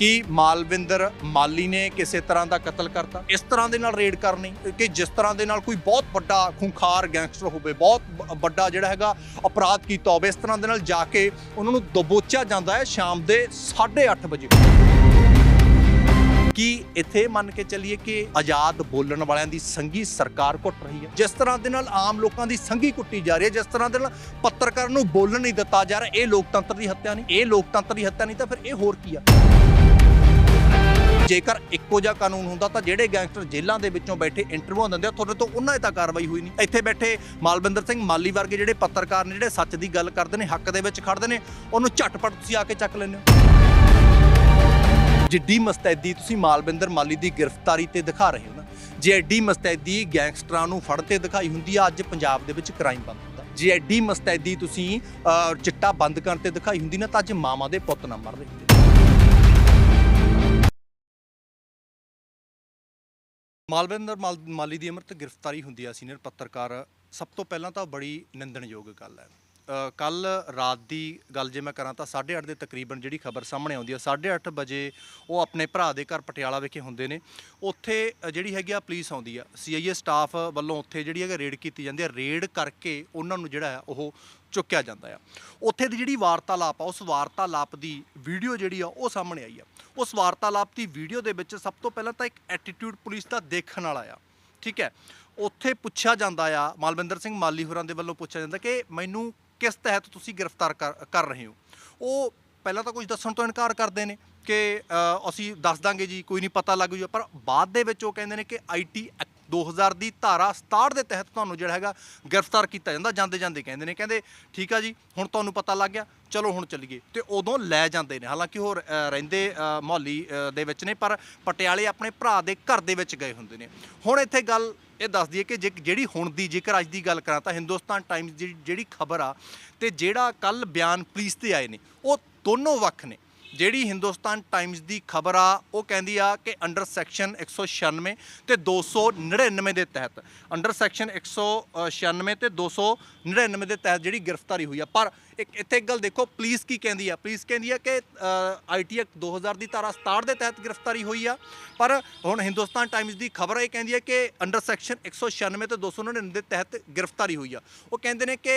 ਕਿ ਮਾਲਵਿੰਦਰ ਮਾਲੀ ਨੇ ਕਿਸੇ ਤਰ੍ਹਾਂ ਦਾ ਕਤਲ ਕਰਤਾ? ਇਸ ਤਰ੍ਹਾਂ ਦੇ ਨਾਲ ਰੇਡ ਕਰਨੀ, ਕਿ ਜਿਸ ਤਰ੍ਹਾਂ ਦੇ ਨਾਲ ਕੋਈ ਬਹੁਤ ਵੱਡਾ ਖੁੰਖਾਰ ਗੈਂਗਸਟਰ ਹੋਵੇ, ਬਹੁਤ ਵੱਡਾ ਜਿਹੜਾ ਹੈਗਾ ਅਪਰਾਧ ਕੀਤਾ ਹੋਵੇ, ਇਸ ਤਰ੍ਹਾਂ ਦੇ ਨਾਲ ਜਾ ਕੇ ਉਹਨਾਂ ਨੂੰ ਦਬੋਚਿਆ ਜਾਂਦਾ ਹੈ ਸ਼ਾਮ ਦੇ 8:30 ਵਜੇ। ਕੀ ਇੱਥੇ ਮੰਨ ਕੇ ਚੱਲੀਏ ਕਿ ਆਜ਼ਾਦ ਬੋਲਣ ਵਾਲਿਆਂ ਦੀ ਸੰਗੀ ਸਰਕਾਰ ਕੁੱਟ ਰਹੀ ਹੈ? ਜਿਸ ਤਰ੍ਹਾਂ ਦੇ ਨਾਲ ਆਮ ਲੋਕਾਂ ਦੀ ਸੰਗੀ ਕੁੱਟੀ ਜਾ ਰਹੀ ਹੈ, ਜਿਸ ਤਰ੍ਹਾਂ ਦੇ ਨਾਲ ਪੱਤਰਕਾਰ ਨੂੰ ਬੋਲਣ ਨਹੀਂ ਦਿੱਤਾ ਜਾ ਰਿਹਾ, ਇਹ ਲੋਕਤੰਤਰ ਦੀ ਹੱਤਿਆ ਨਹੀਂ, ਇਹ ਲੋਕਤੰਤਰ ਦੀ ਹੱਤਿਆ ਨਹੀਂ ਤਾਂ ਫਿਰ ਇਹ ਹੋਰ ਕੀ ਆ? ਜੇਕਰ ਇੱਕੋ ਜਿਹਾ ਕਾਨੂੰਨ ਹੁੰਦਾ ਤਾਂ ਜਿਹੜੇ ਗੈਂਗਸਟਰ ਜੇਲ੍ਹਾਂ ਦੇ ਵਿੱਚੋਂ ਬੈਠੇ ਇੰਟਰਵਿਊ ਦਿੰਦੇ ਆ, ਤੁਹਾਡੇ ਤੋਂ ਉਹਨਾਂ 'ਤੇ ਤਾਂ ਕਾਰਵਾਈ ਹੋਈ ਨਹੀਂ। ਇੱਥੇ ਬੈਠੇ ਮਾਲਵਿੰਦਰ ਸਿੰਘ ਮਾਲੀ ਵਰਗੇ ਜਿਹੜੇ ਪੱਤਰਕਾਰ ਨੇ, ਜਿਹੜੇ ਸੱਚ ਦੀ ਗੱਲ ਕਰਦੇ ਨੇ, ਹੱਕ ਦੇ ਵਿੱਚ ਖੜਦੇ ਨੇ, ਉਹਨੂੰ ਝਟਪਟ ਤੁਸੀਂ ਆ ਕੇ ਚੱਕ ਲੈਂਦੇ ਹੋ। ਜਿੱਡੀ ਮਸਤੈਦੀ ਤੁਸੀਂ ਮਾਲਵਿੰਦਰ ਮਾਲੀ ਦੀ ਗ੍ਰਿਫਤਾਰੀ ਤੇ ਦਿਖਾ ਰਹੇ ਹੋ ਨਾ, ਜੇ ਐਡੀ ਮਸਤੈਦੀ ਗੈਂਗਸਟਰਾਂ ਨੂੰ ਫੜ ਤੇ ਦਿਖਾਈ ਹੁੰਦੀ ਆ, ਅੱਜ ਪੰਜਾਬ ਦੇ ਵਿੱਚ ਕ੍ਰਾਈਮ ਬੰਦ ਹੁੰਦਾ। ਜੇ ਐਡੀ ਮਸਤੈਦੀ ਤੁਸੀਂ ਚਿੱਟਾ ਬੰਦ ਕਰਨ ਤੇ ਦਿਖਾਈ ਹੁੰਦੀ ਨਾ, ਤਾਂ ਅੱਜ ਮਾਵਾਂ ਦੇ ਪੁੱਤ ਨਾ ਮਰ ਰਹੇ। ਹੁੰਦੇ ਮਾਲਵਿੰਦਰ ਮਾਲ- ਮਾਲੀ ਦੀ ਅਮਰਤ ਗ੍ਰਿਫਤਾਰੀ ਹੁੰਦੀ ਆ ਸੀਨੀਅਰ ਪੱਤਰਕਾਰ। ਸਭ ਤੋਂ ਪਹਿਲਾਂ ਤਾਂ ਬੜੀ ਨਿੰਦਣਯੋਗ ਗੱਲ ਹੈ। ਕੱਲ ਰਾਤ ਦੀ ਗੱਲ ਜੇ ਮੈਂ ਕਰਾਂ ਤਾਂ 8:30 ਦੇ ਤਕਰੀਬਨ ਜਿਹੜੀ ਖਬਰ ਸਾਹਮਣੇ ਆਉਂਦੀ ਆ 8:30 ਵਜੇ ਉਹ ਆਪਣੇ ਭਰਾ ਦੇ ਘਰ ਪਟਿਆਲਾ ਵਿਖੇ ਹੁੰਦੇ ਨੇ। ਉੱਥੇ ਜਿਹੜੀ ਹੈਗੀ ਆ ਪੁਲਿਸ ਆਉਂਦੀ ਆ ਸੀਆਈਏ ਸਟਾਫ ਵੱਲੋਂ ਉੱਥੇ ਜਿਹੜੀ ਹੈਗਾ ਰੇਡ ਕੀਤੀ ਜਾਂਦੀ ਆ, ਰੇਡ ਕਰਕੇ ਉਹਨਾਂ ਨੂੰ ਜਿਹੜਾ ਆ ਉਹ ਚੁੱਕਿਆ ਜਾਂਦਾ ਆ। ਉੱਥੇ ਦੀ ਜਿਹੜੀ ਵਾਰਤਾਲਾਪ ਆ, ਉਸ ਵਾਰਤਾਲਾਪ ਦੀ ਵੀਡੀਓ ਜਿਹੜੀ ਆ ਉਹ ਸਾਹਮਣੇ ਆਈ ਆ। ਉਸ ਵਾਰਤਾਲਾਪ ਦੀ ਵੀਡੀਓ ਦੇ ਵਿੱਚ ਸਭ ਤੋਂ ਪਹਿਲਾਂ ਤਾਂ ਇੱਕ ਐਟੀਟਿਊਡ ਪੁਲਿਸ ਦਾ ਦੇਖਣ ਵਾਲਾ ਆ, ਠੀਕ ਹੈ? ਉੱਥੇ ਪੁੱਛਿਆ ਜਾਂਦਾ ਆ, ਮਾਲਵਿੰਦਰ ਸਿੰਘ ਮਾਲੀ ਹੋਰਾਂ ਦੇ ਵੱਲੋਂ ਪੁੱਛਿਆ ਜਾਂਦਾ ਕਿ ਮੈਨੂੰ ਕਿਸ ਤਹਿਤ ਤੁਸੀਂ ਗ੍ਰਿਫਤਾਰ ਕਰ ਕਰ ਰਹੇ ਹੋ? ਉਹ ਪਹਿਲਾਂ ਤਾਂ ਕੁਝ ਦੱਸਣ ਤੋਂ ਇਨਕਾਰ ਕਰਦੇ ਨੇ ਕਿ ਅਸੀਂ ਦੱਸ ਦਾਂਗੇ ਜੀ ਕੋਈ ਨਹੀਂ ਪਤਾ ਲੱਗ ਜੂ ਪਰ ਬਾਅਦ ਦੇ ਵਿੱਚ ਉਹ ਕਹਿੰਦੇ ਨੇ ਕਿ ਆਈਟੀ 2000 ਦੀ ਧਾਰਾ 67 ਦੇ ਤਹਿਤ ਤੁਹਾਨੂੰ ਜਿਹੜਾ ਹੈਗਾ ਗ੍ਰਿਫਤਾਰ ਕੀਤਾ ਜਾਂਦਾ ਜਾਂਦੇ ਜਾਂਦੇ ਕਹਿੰਦੇ ਨੇ। ਕਹਿੰਦੇ ਠੀਕ ਆ ਜੀ ਹੁਣ ਤੁਹਾਨੂੰ ਪਤਾ ਲੱਗ ਗਿਆ ਚਲੋ ਹੁਣ ਚੱਲੀਏ। ਤੇ ਉਦੋਂ ਲੈ ਜਾਂਦੇ ਨੇ। ਹਾਲਾਂਕਿ ਉਹ ਰਹਿੰਦੇ ਅ, ਦੇ ਵਿੱਚ ਨੇ ਪਰ ਪਟਿਆਲੇ ਆਪਣੇ ਭਰਾ ਦੇ ਘਰ ਦੇ ਵਿੱਚ ਗਏ ਹੁੰਦੇ ਨੇ। ਹੁਣ ਇੱਥੇ ਗੱਲ ਇਹ ਦੱਸਦੀ ਹੈ ਕਿ ਜੇ- ਜਿਹੜੀ ਹੁਣ ਦੀ ਜੇਕਰ ਅੱਜ ਦੀ ਗੱਲ ਕਰਾਂ ਤਾਂ ਹਿੰਦੁਸਤਾਨ ਟਾਈਮਜ਼ ਦੀ ਜਿਹੜੀ ਖਬਰ ਆ ਤੇ ਜਿਹੜਾ ਕੱਲ ਬਿਆਨ ਪੁਲਿਸ ਤੇ ਆਏ ਨੇ, ਉਹ ਦੋਨੋਂ ਵੱਖ ਨੇ। ਜਿਹੜੀ ਹਿੰਦੁਸਤਾਨ ਟਾਈਮਜ਼ ਦੀ ਖਬਰ ਆ, ਉਹ ਕਹਿੰਦੀ ਆ ਕਿ ਅੰਡਰ ਸੈਕਸ਼ਨ 196 ਤੇ 299 ਦੇ ਤਹਿਤ ਅੰਡਰ ਸੈਕਸ਼ਨ 196 ਤੇ 299 ਦੇ ਤਹਿਤ ਜਿਹੜੀ ਗ੍ਰਿਫਤਾਰੀ ਹੋਈ ਆ। ਪਰ ਇੱਕ, ਇੱਥੇ ਇੱਕ ਗੱਲ ਦੇਖੋ, ਪੁਲਿਸ ਕੀ ਕਹਿੰਦੀ ਆ? ਪੁਲਿਸ ਕਹਿੰਦੀ ਆ ਕਿ ਆਈਟੀ ਐਕਟ 2000 ਦੀ ਧਾਰਾ 67 ਦੇ ਤਹਿਤ ਗ੍ਰਿਫਤਾਰੀ ਹੋਈ ਆ। ਪਰ ਹੁਣ ਹਿੰਦੁਸਤਾਨ ਟਾਈਮਜ਼ ਦੀ ਖਬਰ ਇਹ ਕਹਿੰਦੀ ਹੈ ਕਿ ਅੰਡਰ ਸੈਕਸ਼ਨ 196 ਤੇ 299 ਦੇ ਤਹਿਤ ਗ੍ਰਿਫਤਾਰੀ ਹੋਈ ਆ। ਉਹ ਕਹਿੰਦੇ ਨੇ ਕਿ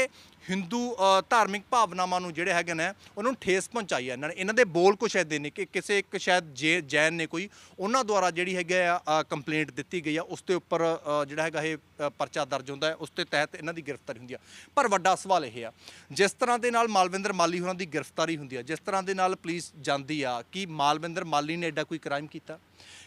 ਹਿੰਦੂ ਧਾਰਮਿਕ ਭਾਵਨਾਵਾਂ ਨੂੰ ਜਿਹੜੇ ਹੈਗੇ ਨੇ, ਉਹਨਾਂ ਨੂੰ ਠੇਸ ਪਹੁੰਚਾਈ ਹੈ। ਇਹਨਾਂ ਨੇ ਇਹਨਾਂ ਦੇ ਬੋਲ ਕੁਛ ਐਦੇ ਨੇ ਕਿ ਕਿਸੇ ਇੱਕ ਸ਼ਾਇਦ ਜੇ, ਜੈਨ ਨੇ ਕੋਈ, ਉਹਨਾਂ ਦੁਆਰਾ ਜਿਹੜੀ ਹੈਗਾ ਆ ਕੰਪਲੇਂਟ ਦਿੱਤੀ ਗਈ ਆ, ਉਸ ਦੇ ਉੱਪਰ ਜਿਹੜਾ ਹੈਗਾ ਇਹ ਪਰਚਾ ਦਰਜ ਹੁੰਦਾ ਹੈ, ਉਸ ਦੇ ਤਹਿਤ ਇਹਨਾਂ ਦੀ ਗ੍ਰਿਫਤਾਰੀ ਹੁੰਦੀ ਆ। ਪਰ ਵੱਡਾ ਸਵਾਲ ਇਹ ਆ, ਜਿਸ ਤਰ੍ਹਾਂ ਦੇ ਨਾਲ ਮਾਲਵਿੰਦਰ ਮਾਲੀ ਹੋਰਾਂ ਦੀ ਗ੍ਰਿਫਤਾਰੀ ਹੁੰਦੀ ਆ, ਜਿਸ ਤਰ੍ਹਾਂ ਦੇ ਨਾਲ ਪੁਲਿਸ ਜਾਂਦੀ ਆ, ਕਿ ਮਾਲਵਿੰਦਰ ਮਾਲੀ ਨੇ ਐਡਾ ਕੋਈ ਕ੍ਰਾਈਮ ਕੀਤਾ?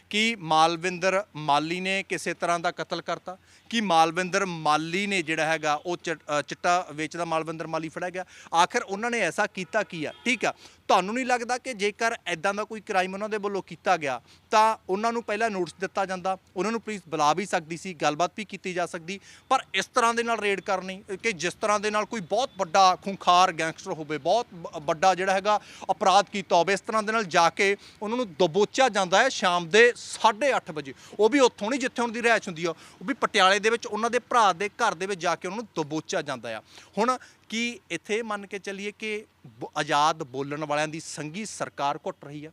ਕਿ ਮਾਲਵਿੰਦਰ ਮਾਲੀ ਨੇ ਕਿਸੇ ਤਰ੍ਹਾਂ ਦਾ ਕਤਲ ਕਰਤਾ? ਕਿ ਮਾਲਵਿੰਦਰ ਮਾਲੀ ਨੇ ਜਿਹੜਾ ਹੈਗਾ, ਉਹ ਚਿੱਟਾ ਵੇਚਦਾ ਮਾਲਵਿੰਦਰ ਮਾਲੀ ਫੜਿਆ ਗਿਆ। ਆਖਰ ਉਹਨਾਂ ਨੇ ਐਸਾ ਕੀਤਾ ਕੀ ਆ? ਠੀਕ ਆ। ਤੁਹਾਨੂੰ ਨਹੀਂ ਲੱਗਦਾ ਕਿ ਜੇਕਰ ਐਦਾਂ ਦਾ ਕੋਈ ਕ੍ਰਾਈਮ ਉਹਨਾਂ ਦੇ ਵੱਲੋਂ ਕੀਤਾ ਗਿਆ, ਤਾਂ ਉਹਨਾਂ ਨੂੰ ਪਹਿਲਾਂ ਨੋਟਿਸ ਦਿੱਤਾ ਜਾਂਦਾ, ਉਹਨਾਂ ਨੂੰ ਪੁਲਿਸ ਬੁਲਾ ਵੀ ਸਕਦੀ ਸੀ, ਗੱਲਬਾਤ ਵੀ ਕੀਤੀ ਜਾ ਸਕਦੀ, ਪਰ ਇਸ ਤਰ੍ਹਾਂ ਦੇ ਨਾਲ ਰੇਡ ਕਰਨੀ, ਕਿ ਜਿਸ ਤਰ੍ਹਾਂ ਦੇ ਨਾਲ ਕੋਈ ਬਹੁਤ ਵੱਡਾ ਖੁੰਖਾਰ ਗੈਂਗਸਟਰ ਹੋਵੇ, ਬਹੁਤ ਵੱਡਾ ਜਿਹੜਾ ਹੈਗਾ ਅਪਰਾਧ ਕੀਤਾ ਹੋਵੇ, ਇਸ ਤਰ੍ਹਾਂ ਦੇ ਨਾਲ ਜਾ ਕੇ ਉਹਨਾਂ ਨੂੰ ਦਬੋਚਿਆ ਜਾਂਦਾ ਹੈ ਸ਼ਾਮ ਦੇ 8:30 ਵਜੇ। ਉਹ ਵੀ ਉੱਥੋਂ ਨਹੀਂ ਜਿੱਥੇ ਉਹਨਾਂ ਦੀ ਰਿਹਾਇਸ਼ ਹੁੰਦੀ ਆ, ਉਹ ਵੀ ਪਟਿਆਲੇ ਦੇ ਵਿੱਚ ਉਹਨਾਂ ਦੇ ਭਰਾ ਦੇ ਘਰ ਦੇ ਵਿੱਚ ਜਾ ਕੇ ਉਹਨਾਂ ਨੂੰ ਦਬੋਚਿਆ ਜਾਂਦਾ ਆ। ਹੁਣ ਕਿ ਇੱਥੇ ਮੰਨ ਕੇ ਚੱਲੀਏ ਕਿ ਬ- ਆਜ਼ਾਦ ਬੋਲਣ ਵਾਲਿਆਂ ਦੀ ਸੰਗੀ ਸਰਕਾਰ ਘੁੱਟ ਰਹੀ ਆ?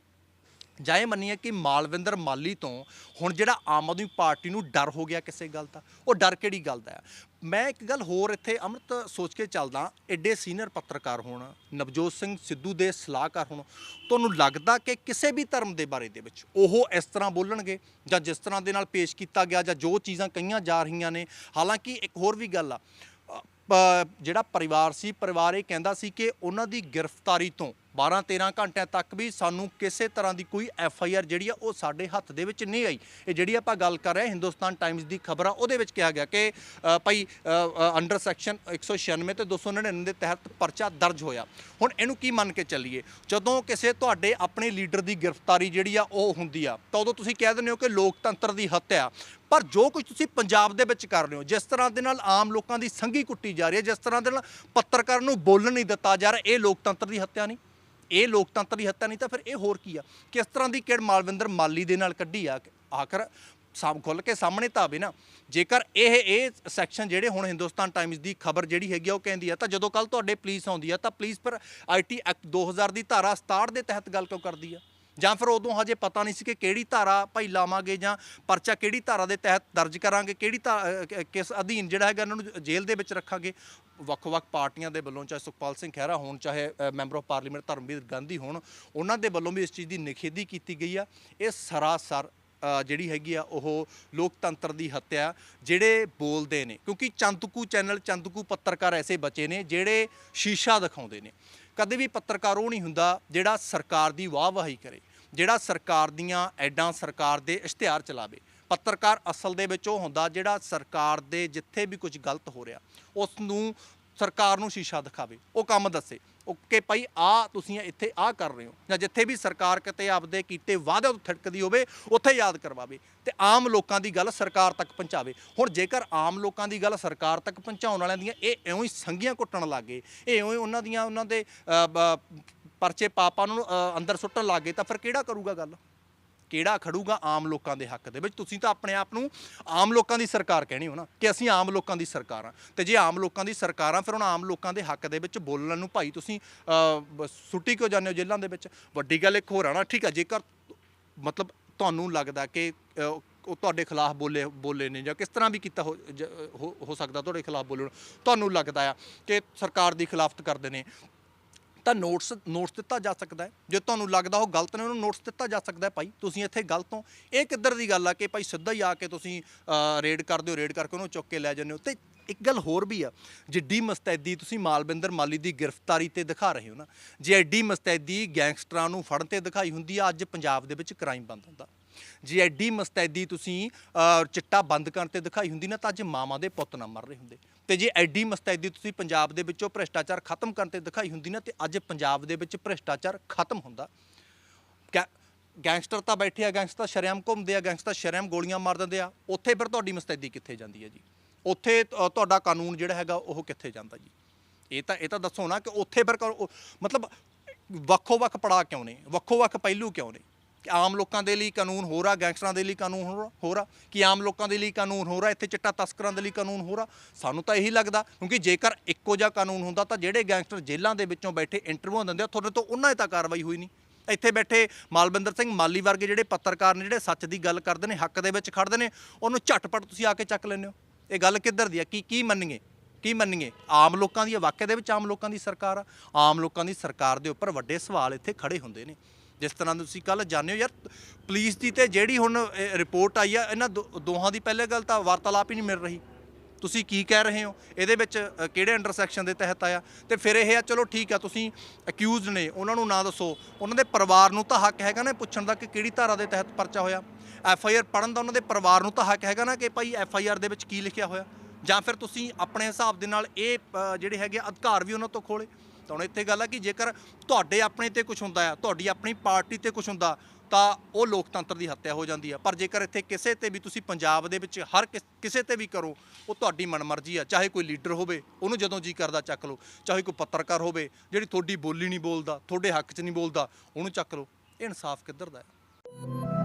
ਜਾਂ ਇਹ ਮੰਨੀਏ ਕਿ ਮਾਲਵਿੰਦਰ ਮਾਲੀ ਤੋਂ ਹੁਣ ਜਿਹੜਾ ਆਮ ਆਦਮੀ ਪਾਰਟੀ ਨੂੰ ਡਰ ਹੋ ਗਿਆ ਕਿਸੇ ਗੱਲ ਦਾ? ਉਹ ਡਰ ਕਿਹੜੀ ਗੱਲ ਦਾ ਹੈ ਮੈਂ ਇੱਕ ਗੱਲ ਹੋਰ ਇੱਥੇ ਅੰਮ੍ਰਿਤ ਸੋਚ ਕੇ ਚੱਲਦਾ ਐਡੇ ਸੀਨੀਅਰ ਪੱਤਰਕਾਰ ਹੋਣ, ਨਵਜੋਤ ਸਿੰਘ ਸਿੱਧੂ ਦੇ ਸਲਾਹਕਾਰ ਹੋਣ, ਤੁਹਾਨੂੰ ਲੱਗਦਾ ਕਿ ਕਿਸੇ ਵੀ ਧਰਮ ਦੇ ਬਾਰੇ ਦੇ ਵਿੱਚ ਉਹ ਇਸ ਤਰ੍ਹਾਂ ਬੋਲਣਗੇ? ਜਾਂ ਜਿਸ ਤਰ੍ਹਾਂ ਦੇ ਨਾਲ ਪੇਸ਼ ਕੀਤਾ ਗਿਆ ਜਾਂ ਜੋ ਚੀਜ਼ਾਂ ਕਹੀਆਂ ਜਾ ਰਹੀਆਂ ਨੇ? ਹਾਲਾਂਕਿ ਇੱਕ ਹੋਰ ਵੀ ਗੱਲ ਆ ਜਿਹੜਾ ਪਰਿਵਾਰ ਸੀ, ਪਰਿਵਾਰ ਇਹ ਕਹਿੰਦਾ ਸੀ ਕਿ ਉਹਨਾਂ ਦੀ ਗ੍ਰਿਫਤਾਰੀ ਤੋਂ 12 13 ਘੰਟਿਆਂ ਤੱਕ ਵੀ ਸਾਨੂੰ ਕਿਸੇ ਤਰ੍ਹਾਂ ਦੀ ਕੋਈ ਐਫ ਆਈ ਆਰ ਜਿਹੜੀ ਆ, ਉਹ ਸਾਡੇ ਹੱਥ ਦੇ ਵਿੱਚ ਨਹੀਂ ਆਈ। ਇਹ ਜਿਹੜੀ ਆਪਾਂ ਗੱਲ ਕਰ ਰਹੇ ਹਿੰਦੁਸਤਾਨ ਟਾਈਮਜ਼ ਦੀ ਖਬਰ ਆ, ਉਹਦੇ ਵਿੱਚ ਕਿਹਾ ਗਿਆ ਕਿ ਭਾਈ ਅੰਡਰ ਸੈਕਸ਼ਨ 196 ਤੇ 299 ਦੇ ਤਹਿਤ ਪਰਚਾ ਦਰਜ ਹੋਇਆ। ਹੁਣ ਇਹਨੂੰ ਕੀ ਮੰਨ ਕੇ ਚੱਲੀਏ? ਜਦੋਂ ਕਿਸੇ ਤੁਹਾਡੇ ਆਪਣੇ ਲੀਡਰ ਦੀ ਗ੍ਰਿਫਤਾਰੀ ਜਿਹੜੀ ਆ, ਉਹ ਹੁੰਦੀ ਆ, ਤਾਂ ਉਦੋਂ ਤੁਸੀਂ ਕਹਿ ਦਿੰਦੇ ਹੋ ਕਿ ਲੋਕਤੰਤਰ ਦੀ ਹੱਤਿਆ। ਪਰ ਜੋ ਕੁਝ ਤੁਸੀਂ ਪੰਜਾਬ ਦੇ ਵਿੱਚ ਕਰ ਰਹੇ ਹੋ, ਜਿਸ ਤਰ੍ਹਾਂ ਦੇ ਨਾਲ ਆਮ ਲੋਕਾਂ ਦੀ ਸੰਗੀ ਕੁੱਟੀ ਜਾ ਰਹੀ ਹੈ, ਜਿਸ ਤਰ੍ਹਾਂ ਦੇ ਨਾਲ ਪੱਤਰਕਾਰ ਨੂੰ ਬੋਲਣ ਨਹੀਂ ਦਿੱਤਾ ਜਾ ਰਿਹਾ, ਇਹ ਲੋਕਤੰਤਰ ਦੀ ਹੱਤਿਆ ਨਹੀਂ। ਇਹ ਲੋਕਤੰਤਰ ਦੀ ਹੱਤਿਆ ਨਹੀਂ ਤਾਂ ਫਿਰ ਇਹ ਹੋਰ ਕੀ ਆ? ਕਿਸ ਤਰ੍ਹਾਂ ਦੀ ਕਿਹੜ ਮਾਲਵਿੰਦਰ ਮਾਲੀ ਦੇ ਨਾਲ ਕੱਢੀ ਆ, ਆਖਰ ਸਾਮ ਖੁੱਲ ਕੇ ਸਾਹਮਣੇ ਤਾਂ ਆਵੇ ਨਾ। ਜੇਕਰ ਇਹ ਇਹ ਸੈਕਸ਼ਨ ਜਿਹੜੇ ਹੁਣ ਹਿੰਦੁਸਤਾਨ ਟਾਈਮਜ਼ ਦੀ ਖਬਰ ਜਿਹੜੀ ਹੈਗੀ ਆ, ਉਹ ਕਹਿੰਦੀ ਆ, ਤਾਂ ਜਦੋਂ ਕੱਲ ਤੁਹਾਡੇ ਪੁਲਿਸ ਆਉਂਦੀ ਆ, ਤਾਂ ਪੁਲਿਸ ਪਰ ਆਈਟੀ ਐਕਟ 2000 ਦੀ ਧਾਰਾ 67 ਦੇ ਤਹਿਤ ਗੱਲ ਕਿਉਂ ਕਰਦੀ ਆ? ਜਾਂ ਫਿਰ ਉਦੋਂ ਹਜੇ ਪਤਾ ਨਹੀਂ ਸੀ ਕਿ ਕਿਹੜੀ ਧਾਰਾ ਭਾਈ ਲਾਵਾਂਗੇ ਜਾਂ ਪਰਚਾ ਕਿਹੜੀ ਧਾਰਾ ਦੇ ਤਹਿਤ ਦਰਜ ਕਰਾਂਗੇ, ਕਿਹੜੀ ਧਾ- ਕਿਸ ਅਧੀਨ ਜਿਹੜਾ ਹੈਗਾ ਇਹਨਾਂ ਨੂੰ ਜੇਲ੍ਹ ਦੇ ਵਿੱਚ ਰੱਖਾਂਗੇ। ਵੱਖ-ਵੱਖ ਪਾਰਟੀਆਂ ਦੇ ਵੱਲੋਂ ਚਾਹੇ ਸੁਖਪਾਲ ਸਿੰਘ ਖਹਿਰਾ ਹੋਣ, ਚਾਹੇ member of parliament Dharamvir Gandhi ਹੋਣ, ਉਹਨਾਂ ਦੇ ਵੱਲੋਂ ਵੀ ਇਸ ਚੀਜ਼ ਦੀ ਨਿਖੇਧੀ ਕੀਤੀ ਗਈ ਆ। ਇਹ ਸਰਾਸਰ ਜਿਹੜੀ ਹੈਗੀ ਆ ਉਹ ਲੋਕਤੰਤਰ ਦੀ ਹੱਤਿਆ ਜਿਹੜੇ ਬੋਲਦੇ ਨੇ, ਕਿਉਂਕਿ ਚੰਦਕੂ ਚੈਨਲ, ਚੰਦਕੂ ਪੱਤਰਕਾਰ ਐਸੇ ਬਚੇ ਨੇ ਜਿਹੜੇ ਸ਼ੀਸ਼ਾ ਦਿਖਾਉਂਦੇ ਨੇ। ਕਦੇ ਵੀ ਪੱਤਰਕਾਰ ਉਹ ਨਹੀਂ ਹੁੰਦਾ ਜਿਹੜਾ ਸਰਕਾਰ ਦੀ ਵਾਹਵਾਹੀ ਕਰੇ, ਜਿਹੜਾ ਸਰਕਾਰ ਦੀਆਂ ਐਡਾਂ ਸਰਕਾਰ ਦੇ ਇਸ਼ਤਿਹਾਰ ਚਲਾਵੇ। ਪੱਤਰਕਾਰ ਅਸਲ ਦੇ ਵਿੱਚ ਉਹ ਹੁੰਦਾ ਜਿਹੜਾ ਸਰਕਾਰ ਦੇ ਜਿੱਥੇ ਵੀ ਕੁਝ ਗਲਤ ਹੋ ਰਿਹਾ ਉਸ ਨੂੰ ਸਰਕਾਰ ਨੂੰ ਸ਼ੀਸ਼ਾ ਦਿਖਾਵੇ, ਉਹ ਕੰਮ ਦੱਸੇ। ਉਹ ਕਿ ਭਾਈ ਆ ਤੁਸੀਂ ਇੱਥੇ ਆ ਕਰ ਰਹੇ ਹੋ, ਜਾਂ ਜਿੱਥੇ ਵੀ ਸਰਕਾਰ ਕਿਤੇ ਆਪਦੇ ਕੀਤੇ ਵਾਅਦੇ ਤੋਂ ਥੜਕਦੀ ਹੋਵੇ, ਉੱਥੇ ਯਾਦ ਕਰਵਾਵੇ ਤੇ ਆਮ ਲੋਕਾਂ ਦੀ ਗੱਲ ਸਰਕਾਰ ਤੱਕ ਪਹੁੰਚਾਵੇ। ਹੁਣ ਜੇਕਰ ਆਮ ਲੋਕਾਂ ਦੀ ਗੱਲ ਸਰਕਾਰ ਤੱਕ ਪਹੁੰਚਾਉਣ ਵਾਲਿਆਂ ਦੀਆਂ ਇਹ ਇਉਂ ਹੀ ਸੰਗੀਆਂ ਕੁੱਟਣ ਲੱਗੇ ਇਹ ਇਉਂ ਹੀ ਉਹਨਾਂ ਦੀਆਂ, ਉਹਨਾਂ ਦੇ ਪਰਚੇ ਪਾਪਾਂ ਨੂੰ ਅੰਦਰ ਸੁੱਟਣ ਲੱਗੇ ਤਾਂ ਫਿਰ ਕਿਹੜਾ ਕਰੂਗਾ ਗੱਲ? ਕਿਹੜਾ ਖੜੂਗਾ ਆਮ ਲੋਕਾਂ ਦੇ ਹੱਕ ਦੇ ਵਿੱਚ। ਤੁਸੀਂ ਤਾਂ ਆਪਣੇ ਆਪ ਨੂੰ ਆਮ ਲੋਕਾਂ ਦੀ ਸਰਕਾਰ ਕਹਿਣੀ ਹੋ ਨਾ ਕਿ ਅਸੀਂ ਆਮ ਲੋਕਾਂ ਦੀ ਸਰਕਾਰ ਆ ਤੇ ਜੇ ਆਮ ਲੋਕਾਂ ਦੀ ਸਰਕਾਰ ਆ ਫਿਰ ਹੁਣ ਆਮ ਲੋਕਾਂ ਦੇ ਹੱਕ ਦੇ ਵਿੱਚ ਬੋਲਣ ਨੂੰ ਭਾਈ ਤੁਸੀਂ ਸੁੱਟੀ ਕਿਉਂ ਜਾਂਦੇ ਹੋ ਜੇਲ੍ਹਾਂ ਦੇ ਵਿੱਚ? ਵੱਡੀ ਗੱਲ ਇੱਕ ਹੋਰ ਆ ਨਾ, ਠੀਕ ਆ, ਜੇਕਰ ਮਤਲਬ ਤੁਹਾਨੂੰ ਲੱਗਦਾ ਕਿ ਉਹ ਤੁਹਾਡੇ ਖਿਲਾਫ ਬੋਲੇ ਬੋਲੇ ਨੇ ਜਾਂ ਕਿਸ ਤਰ੍ਹਾਂ ਵੀ ਕੀਤਾ ਹੋ, ਜ- ਹੋ ਸਕਦਾ ਤੁਹਾਡੇ ਖਿਲਾਫ ਬੋਲਣ ਤੁਹਾਨੂੰ ਲੱਗਦਾ ਆ ਕਿ ਸਰਕਾਰ ਦੀ ਖਿਲਾਫਤ ਕਰਦੇ ਨੇ। ਤਾਂ ਨੋਟਸ ਨੋਟਸ ਦਿੱਤਾ ਜਾ ਸਕਦਾ ਹੈ। ਜੇ ਤੁਹਾਨੂੰ ਲੱਗਦਾ ਉਹ ਗਲਤ ਨੇ, ਉਹਨੂੰ ਨੋਟਸ ਦਿੱਤਾ ਜਾ ਸਕਦਾ ਹੈ ਭਾਈ। ਤੁਸੀਂ ਇੱਥੇ ਗਲਤ ਹੋ। ਇਹ ਕਿੱਧਰ ਦੀ ਗੱਲ ਆ ਕਿ ਭਾਈ ਸਿੱਧਾ ਹੀ ਆ ਕੇ ਤੁਸੀਂ ਰੇਡ ਕਰਦੇ ਹੋ ਰੇਡ ਕਰਕੇ ਉਹਨੂੰ ਚੁੱਕ ਕੇ ਲੈ ਜਾਂਦੇ ਹੋ। ਤੇ ਇੱਕ ਗੱਲ ਹੋਰ ਵੀ ਆ, ਜਿੱਡੀ ਮਸਤੈਦੀ ਤੁਸੀਂ ਮਾਲਵਿੰਦਰ ਮਾਲੀ ਦੀ ਗ੍ਰਿਫਤਾਰੀ ਤੇ ਦਿਖਾ ਰਹੇ ਹੋ ਨਾ, ਜੇ ਐਡੀ ਮਸਤੈਦੀ ਗੈਂਗਸਟਰਾਂ ਨੂੰ ਫੜਨ ਤੇ ਦਿਖਾਈ ਹੁੰਦੀ ਆ, ਅੱਜ ਪੰਜਾਬ ਦੇ ਵਿੱਚ ਕ੍ਰਾਈਮ ਬੰਦ ਹੁੰਦਾ। ਜੇ ਐਡੀ ਮਸਤੈਦੀ ਤੁਸੀਂ ਚਿੱਟਾ ਬੰਦ ਕਰਨ ਤੇ ਦਿਖਾਈ ਹੁੰਦੀ ਨਾ ਤਾਂ ਅੱਜ ਮਾਵਾਂ ਦੇ ਪੁੱਤ ਨਾ ਮਰ ਰਹੇ ਹੁੰਦੇ। ਤੇ ਜੇ ਐਡੀ ਮਸਤੈਦੀ ਤੁਸੀਂ ਪੰਜਾਬ ਦੇ ਵਿੱਚੋਂ ਭ੍ਰਿਸ਼ਟਾਚਾਰ ਖਤਮ ਕਰਨ ਤੇ ਦਿਖਾਈ ਹੁੰਦੀ ਨਾ ਤੇ ਅੱਜ ਪੰਜਾਬ ਦੇ ਵਿੱਚ ਭ੍ਰਿਸ਼ਟਾਚਾਰ ਖਤਮ ਹੁੰਦਾ। ਗੈ- ਗੈਂਗਸਟਰ ਤਾਂ ਬੈਠੇ ਆ, ਗੈਂਗਸਟਰ ਸ਼ਰੇਆਮ ਘੁੰਮਦੇ ਆ, ਗੈਂਗਸਟਰ ਸ਼ਰੇਆਮ ਗੋਲੀਆਂ ਮਾਰ ਦਿੰਦੇ ਆ। ਉੱਥੇ ਫਿਰ ਤੁਹਾਡੀ ਮਸਤੈਦੀ ਕਿੱਥੇ ਜਾਂਦੀ ਹੈ ਜੀ? ਉੱਥੇ ਤੁਹਾਡਾ ਕਾਨੂੰਨ ਜਿਹੜਾ ਹੈਗਾ ਉਹ ਕਿੱਥੇ ਜਾਂਦਾ ਜੀ? ਇਹ ਤਾਂ ਇਹ ਤਾਂ ਦੱਸੋ ਨਾ ਕਿ ਉੱਥੇ ਫਿਰ ਮਤਲਬ ਵੱਖੋ ਵੱਖ ਪੜਾ ਕਿਉਂ ਨੇ? ਵੱਖੋ ਵੱਖ ਪਹਿਲੂ ਕਿਉਂ ਨੇ? ਕਿ ਆਮ ਲੋਕਾਂ ਦੇ ਲਈ ਕਾਨੂੰਨ ਹੋਰ ਆ, ਗੈਂਗਸਟਰਾਂ ਦੇ ਲਈ ਕਾਨੂੰਨ ਹੋਰ ਆ- ਹੋਰ ਆ, ਕਿ ਆਮ ਲੋਕਾਂ ਦੇ ਲਈ ਕਾਨੂੰਨ ਹੋਰ ਆ, ਇੱਥੇ ਚਿੱਟਾ ਤਸਕਰਾਂ ਦੇ ਲਈ ਕਾਨੂੰਨ ਹੋਰ ਆ? ਸਾਨੂੰ ਤਾਂ ਇਹੀ ਲੱਗਦਾ, ਕਿਉਂਕਿ ਜੇਕਰ ਇੱਕੋ ਜਿਹਾ ਕਾਨੂੰਨ ਹੁੰਦਾ ਤਾਂ ਜਿਹੜੇ ਗੈਂਗਸਟਰ ਜੇਲ੍ਹਾਂ ਦੇ ਵਿੱਚੋਂ ਬੈਠੇ ਇੰਟਰਵਿਊ ਦਿੰਦੇ ਆ, ਤੁਹਾਡੇ ਤੋਂ ਉਹਨਾਂ 'ਤੇ ਤਾਂ ਕਾਰਵਾਈ ਹੋਈ ਨਹੀਂ। ਇੱਥੇ ਬੈਠੇ ਮਾਲਵਿੰਦਰ ਸਿੰਘ ਮਾਲੀ ਵਰਗੇ ਜਿਹੜੇ ਪੱਤਰਕਾਰ ਨੇ, ਜਿਹੜੇ ਸੱਚ ਦੀ ਗੱਲ ਕਰਦੇ ਨੇ, ਹੱਕ ਦੇ ਵਿੱਚ ਖੜਦੇ ਨੇ, ਉਹਨੂੰ ਝਟਪਟ ਤੁਸੀਂ ਆ ਕੇ ਚੱਕ ਲੈਂਦੇ ਹੋ। ਇਹ ਗੱਲ ਕਿੱਧਰ ਦੀ ਆ? ਕੀ ਕੀ ਮੰਨੀਏ? ਕੀ ਮੰਨੀਏ? ਆਮ ਲੋਕਾਂ ਦੀ ਵਾਕਿਆ ਦੇ ਵਿੱਚ ਆਮ ਲੋਕਾਂ ਦੀ ਸਰਕਾਰ ਆ। ਆਮ ਲੋਕਾਂ ਦੀ ਸਰਕਾਰ ਦੇ ਉੱਪਰ ਵੱਡੇ ਸਵਾਲ ਇੱਥੇ ਖੜੇ ਹੁੰਦੇ ਨੇ। ਜਿਸ ਤਰ੍ਹਾਂ ਤੁਸੀਂ ਕੱਲ ਜਾਣਦੇ ਹੋ ਯਾਰ, ਪੁਲਿਸ ਦੀ ਤੇ ਜਿਹੜੀ ਹੁਣ ਰਿਪੋਰਟ ਆਈ ਆ, ਇਹਨਾਂ ਦੋ- ਦੋਹਾਂ ਦੀ ਪਹਿਲੇ ਗੱਲ ਤਾਂ ਵਾਰਤਾਲਾਪ ਹੀ ਨਹੀਂ ਮਿਲ ਰਹੀ। ਤੁਸੀਂ ਕੀ ਕਹਿ ਰਹੇ ਹੋ? ਇਹਦੇ ਵਿੱਚ ਕਿਹੜੇ ਇੰਟਰਸੈਕਸ਼ਨ ਦੇ ਤਹਿਤ ਆਇਆ? ਤੇ ਫਿਰ ਇਹ ਆ, ਚਲੋ ਠੀਕ ਆ, ਤੁਸੀਂ ਅਕਿਊਜ਼ਡ ਨੇ, ਉਹਨਾਂ ਨੂੰ ਨਾ ਦੱਸੋ। ਉਹਨਾਂ ਦੇ ਪਰਿਵਾਰ ਨੂੰ ਤਾਂ ਹੱਕ ਹੈਗਾ ਨਾ ਪੁੱਛਣ ਦਾ ਕਿ ਕਿਹੜੀ ਧਾਰਾ ਦੇ ਤਹਿਤ ਪਰਚਾ ਹੋਇਆ? ਐਫ ਆਈ ਆਰ ਪੜਨ ਦਾ ਉਹਨਾਂ ਦੇ ਪਰਿਵਾਰ ਨੂੰ ਤਾਂ ਹੱਕ ਹੈਗਾ ਨਾ ਕਿ ਭਾਈ ਐਫ ਆਈ ਆਰ ਦੇ ਵਿੱਚ ਕੀ ਲਿਖਿਆ ਹੋਇਆ? ਜਾਂ ਫਿਰ ਤੁਸੀਂ ਆਪਣੇ ਹਿਸਾਬ ਦੇ ਨਾਲ ਇਹ ਜਿਹੜੇ ਹੈਗੇ ਆ, ਅਧਿਕਾਰ ਵੀ ਉਹਨਾਂ ਤੋਂ ਖੋਲੇ ਤਾਂ ਹੁਣ ਇੱਥੇ ਗੱਲ ਆ ਕਿ ਜੇਕਰ ਤੁਹਾਡੇ ਆਪਣੇ ਤੇ ਕੁਝ ਹੁੰਦਾ ਆ, ਤੁਹਾਡੀ ਆਪਣੀ ਪਾਰਟੀ ਤੇ ਕੁਝ ਹੁੰਦਾ, ਤਾਂ ਉਹ ਲੋਕਤੰਤਰ ਦੀ ਹੱਤਿਆ ਹੋ ਜਾਂਦੀ ਆ। ਪਰ ਜੇਕਰ ਇੱਥੇ ਕਿਸੇ ਤੇ ਵੀ ਤੁਸੀਂ ਪੰਜਾਬ ਦੇ ਵਿੱਚ ਹਰ ਕਿਸੇ ਤੇ ਵੀ ਕਰੋ, ਉਹ ਤੁਹਾਡੀ ਮਨਮਰਜ਼ੀ ਆ, ਚਾਹੇ ਕੋਈ ਲੀਡਰ ਹੋਵੇ, ਉਹਨੂੰ ਜਦੋਂ ਜੀ ਕਰਦਾ ਚੱਕ ਲਓ, ਚਾਹੇ ਕੋਈ ਪੱਤਰਕਾਰ ਹੋਵੇ, ਜਿਹੜੀ ਤੁਹਾਡੀ ਬੋਲੀ ਨਹੀਂ ਬੋਲਦਾ, ਤੁਹਾਡੇ ਹੱਕ 'ਚ ਨਹੀਂ ਬੋਲਦਾ, ਉਹਨੂੰ ਚੱਕ ਲਓ। ਇਹ ਇਨਸਾਫ ਕਿੱਧਰ ਦਾ ਹੈ